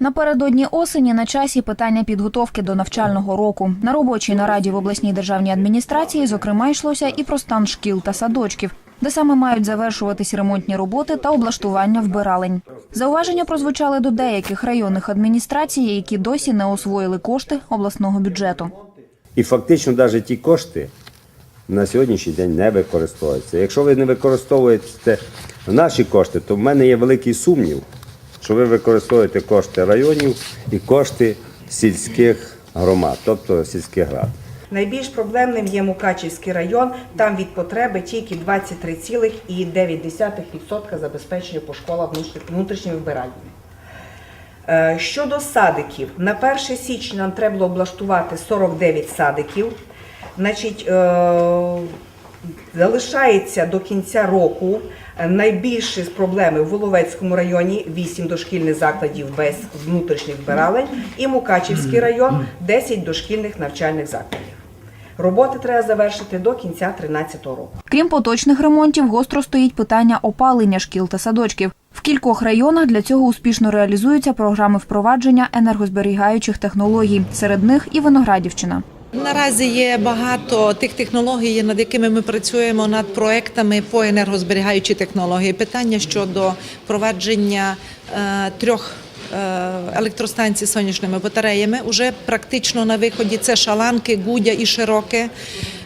Напередодні осені на часі питання підготовки до навчального року. На робочій нараді в обласній державній адміністрації, зокрема, йшлося і про стан шкіл та садочків, де саме мають завершуватись ремонтні роботи та облаштування вбиралень. Зауваження прозвучали до деяких районних адміністрацій, які досі не освоїли кошти обласного бюджету. І фактично навіть ті кошти на сьогоднішній день не використовуються. Якщо ви не використовуєте наші кошти, то в мене є великий сумнів, що ви використовуєте кошти районів і кошти сільських громад, тобто сільських рад. Найбільш проблемним є Мукачівський район. Там від потреби тільки 23,9% забезпечення по школах внутрі- внутрішніми. Е, Щодо садиків, на 1 січня нам треба було облаштувати 49 садиків. Значить, е, залишається до кінця року найбільші проблеми в Воловецькому районі 8 дошкільних закладів без внутрішніх вбиралень і Мукачівський район 10 дошкільних навчальних закладів. Роботи треба завершити до кінця 2013 року. Крім поточних ремонтів, гостро стоїть питання опалення шкіл та садочків. В кількох районах для цього успішно реалізуються програми впровадження енергозберігаючих технологій. Серед них і Виноградівщина. Наразі є багато тих технологій, над якими ми працюємо над проектами по енергозберігаючі технології. Питання щодо провадження е, трьох Електростанції електростанцій з сонячними батареями вже практично на виході. Це шаланки, гудя і широке.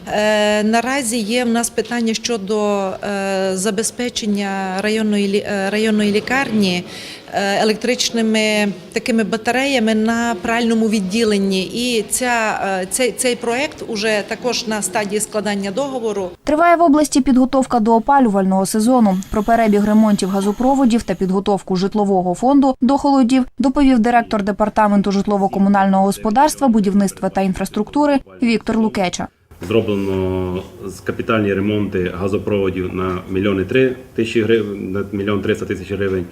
Е, Наразі є в нас питання щодо е, забезпечення районної е, районної лікарні електричними такими батареями на пральному відділенні. І ця, цей, цей проект уже також на стадії складання договору. Триває в області підготовка до опалювального сезону. Про перебіг ремонтів газопроводів та підготовку житлового фонду до холодів доповів директор департаменту житлово-комунального господарства, будівництва та інфраструктури Віктор Лукеча. Зроблено з капітальні ремонти газопроводів на мільйони три тисячі гривень, на мільйон триста тисяч гривень.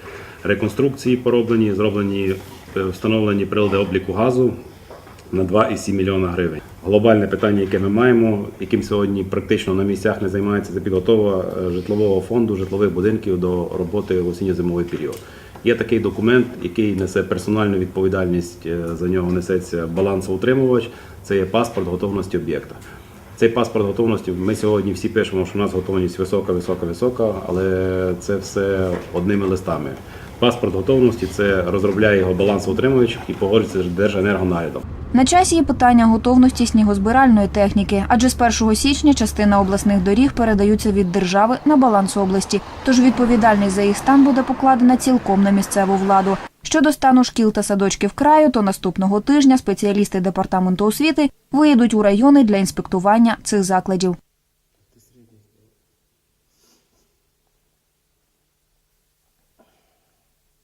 Реконструкції пороблені, зроблені е, встановлені прилади обліку газу на 2,7 мільйона гривень. Глобальне питання, яке ми маємо, яким сьогодні практично на місцях не займається, це підготова е, житлового фонду, житлових будинків до роботи в осінньо-зимовий період. Є такий документ, який несе персональну відповідальність, е, за нього несеться балансоутримувач, це є паспорт готовності об'єкта. Цей паспорт готовності ми сьогодні всі пишемо, що у нас готовність висока, висока, висока, але це все одними листами. Паспорт готовності це розробляє його балансоутримувач і погоджується з Держенергонаглядом. На часі і питання готовності снігозбиральної техніки, адже з 1 січня частина обласних доріг передаються від держави на баланс області. Тож відповідальність за їх стан буде покладена цілком на місцеву владу. Щодо стану шкіл та садочків краю, то наступного тижня спеціалісти департаменту освіти виїдуть у райони для інспектування цих закладів.